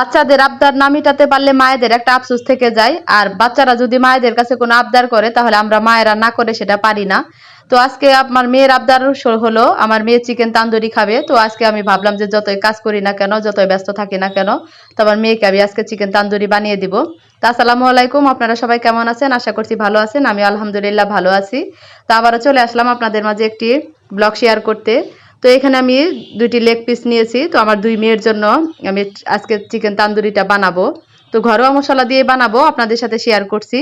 বাচ্চাদের আবদার না মিটাতে পারলে মায়েদের একটা আফসোস থেকে যায়। আর বাচ্চারা যদি মায়েদের কাছে কোনো আবদার করে, তাহলে আমরা মায়েরা না করে সেটা পারি না। তো আজকে আমার মেয়ের আবদার হলো, আমার মেয়ে চিকেন তান্দুরি খাবে। তো আজকে আমি ভাবলাম যে যতই কাজ করি না কেন, যতই ব্যস্ত থাকি না কেন, তো আমার মেয়েকে আমি আজকে চিকেন তান্দুরি বানিয়ে দিব। তো আসসালামু আলাইকুম, আপনারা সবাই কেমন আছেন? আশা করছি ভালো আছেন আমি আলহামদুলিল্লাহ ভালো আছি। তো আবারও চলে আসলাম আপনাদের মাঝে একটি ব্লগ শেয়ার করতে। তো এখানে আমি দুইটি লেগ পিস নিয়েছি। তো আমার দুই মেয়ের জন্য আমি আজকে চিকেন তান্দুরিটা বানাবো। তো ঘরোয়া মশলা দিয়ে বানাবো, আপনাদের সাথে শেয়ার করছি।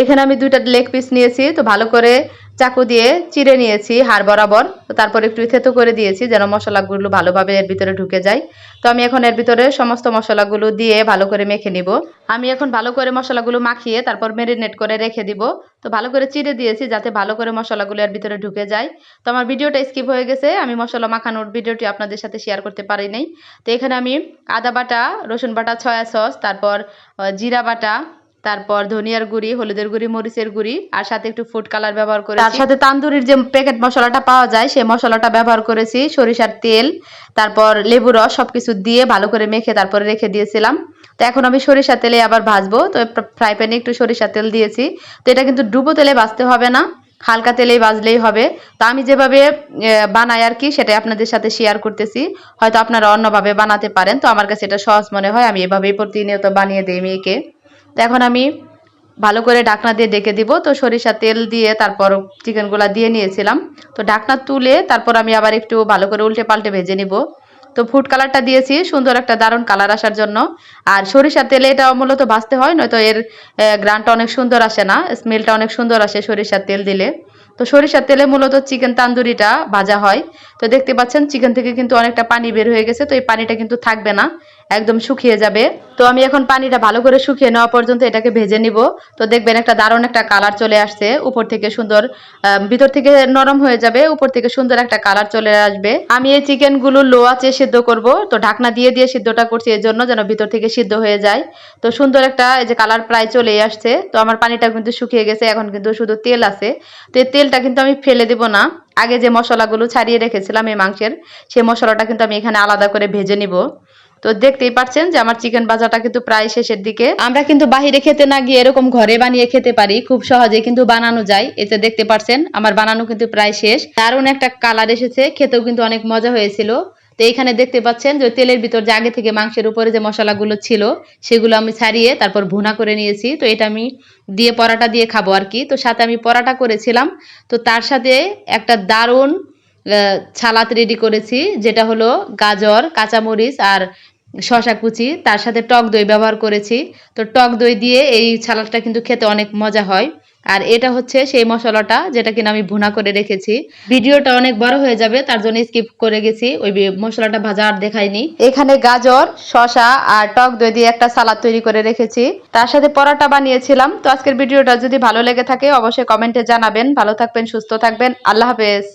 এখানে আমি দুইটা লেগ পিস নিয়েছি। তো ভালো করে চাকু দিয়ে চিড়ে নিয়েছি, হাড় বরাবর। তারপর একটু থেতো করে দিয়েছি যেন মশলাগুলো ভালোভাবে এর ভিতরে ঢুকে যায়। তো আমি এখন এর ভিতরে সমস্ত মশলাগুলো দিয়ে ভালো করে মেখে নিব। আমি এখন ভালো করে মশলাগুলো মাখিয়ে তারপর মেরিনেট করে রেখে দিব। তো ভালো করে চিড়ে দিয়েছি যাতে ভালো করে মশলাগুলো এর ভিতরে ঢুকে যায়। তো আমার ভিডিওটা স্কিপ হয়ে গেছে। আমি মশলা মাখানোর ভিডিওটি আপনাদের সাথে শেয়ার করতে পারি নাই। তো এখানে আমি আদা বাটা, রসুন বাটা ছয়া সস, তারপর জিরা বাটা তারপর ধনিয়ার গুঁড়ি, হলুদের গুঁড়ি, মরিচের গুঁড়ি, আর সাথে একটু ফুড কালার ব্যবহার করে তার সাথে তান্দুরির যে প্যাকেট মশলাটা পাওয়া যায়, সেই মশলাটা ব্যবহার করেছি, সরিষার তেল, তারপর লেবু রস সবকিছু দিয়ে ভালো করে মেখে তারপরে রেখে দিয়েছিলাম। তো এখন আমি সরিষা তেলে আবার ভাজবো, তো ফ্রাই প্যানে একটু সরিষা তেল দিয়েছি। তো এটা কিন্তু ডুবো তেলে ভাজতে হবে না, হালকা তেলেই ভাজলেই হবে। তো আমি যেভাবে বানাই আর কি, সেটাই আপনাদের সাথে শেয়ার করতেছি। হয়তো আপনারা অন্যভাবে বানাতে পারেন, তো আমার কাছে এটা সহজ মনে হয়, আমি এভাবেই প্রতিনিয়ত বানিয়ে দিই মেয়েকে। তো এখন আমি ভালো করে ডাকনা দিয়ে ডেকে দিব। তো সরিষা তেল দিয়ে তারপর চিকেনগুলো দিয়ে নিয়েছিলাম। তো ডাকনা তুলে তারপর আমি আবার একটু ভালো করে উল্টে পাল্টে ভেজে নিব। তো ফুড কালারটা দিয়েছি, সুন্দর একটা দারুণ কালার আসার জন্য। আর সরিষা তেলে এটা মূলত ভাজতে হয়, নয়তো এর গ্রানটা অনেক সুন্দর আসে না স্মেলটা অনেক সুন্দর আসে সরিষার তেল দিলে। তো সরিষার তেলে মূলত চিকেন তান্দুরিটা ভাজা হয়। তো দেখতে পাচ্ছেন, চিকেন থেকে কিন্তু অনেকটা পানি বের হয়ে গেছে, তো এই পানিটা কিন্তু থাকবে না, একদম শুকিয়ে যাবে। তো আমি এখন পানিটা ভালো করে শুকিয়ে নেওয়া পর্যন্ত এটাকে ভেজে নিব। তো দেখবেন একটা দারুণ একটা কালার চলে আসছে, উপর থেকে সুন্দর ভিতর থেকে নরম হয়ে যাবে, উপর থেকে সুন্দর একটা কালার চলে আসবে। আমি এই চিকেনগুলো লো আঁচে সিদ্ধ করব, তো ঢাকনা দিয়ে দিয়ে সিদ্ধটা করছি এর জন্য যেন ভিতর থেকে সিদ্ধ হয়ে যায়। তো সুন্দর একটা এই যে কালার প্রায় চলে আসছে, তো আমার পানিটা কিন্তু শুকিয়ে গেছে, এখন কিন্তু শুধু তেল আছে। তো এই তেলটা কিন্তু আমি ফেলে দেব না। আগে যে মশলাগুলো ছাড়িয়ে রেখেছিলাম এই মাংসের, সেই মশলাটা কিন্তু আমি এখানে আলাদা করে ভেজে নিব। তো দেখতেই পাচ্ছেন যে আমার চিকেন ভাজাটা কিন্তু প্রায় শেষের দিকে। আমরা কিন্তু বাহিরে খেতে না গিয়ে এরকম ঘরে বানিয়ে খেতে পারি, খুব সহজে কিন্তু বানানো যায়। এতে দেখতে পাচ্ছেন, আমার বানানো কিন্তু প্রায় শেষ। দারুণ একটা কালার এসেছে, খেতেও কিন্তু অনেক মজা হয়েছিল। তো এখানে দেখতে পাচ্ছেন যে তেলের ভিতর যে আগে থেকে মাংসের উপরে যে মশলাগুলো ছিল, সেগুলো আমি ছাড়িয়ে তারপর ভুনা করে নিয়েছি। তো এটা আমি দিয়ে পরাটা দিয়ে খাব আর কি। তো সাথে আমি পরাটা করেছিলাম। তো তার সাথে একটা দারুণ ছালাত রেডি করেছি, যেটা হলো গাজর, কাঁচামরিচ আর শশা কুচি। তার সাথে টক দই ব্যবহার করেছি। তো টক দই দিয়ে এই সালাদটা কিন্তু খেতে অনেক মজা হয়। আর এটা হচ্ছে সেই মশলাটা যেটা কিনা আমি ভুনা করে রেখেছি। ভিডিওটা অনেক বড় হয়ে যাবে, তার জন্য স্কিপ করে গেছি। ওই মশলাটা ভাজা আর দেখাইনি। এখানে গাজর শশা আর টক দই দিয়ে একটা সালাদ তৈরি করে রেখেছি। তার সাথে পরোটা বানিয়েছিলাম। তো আজকের ভিডিওটা যদি ভালো লেগে থাকে, অবশ্যই কমেন্টে জানাবেন। ভালো থাকবেন, সুস্থ থাকবেন। আল্লাহ হাফেজ।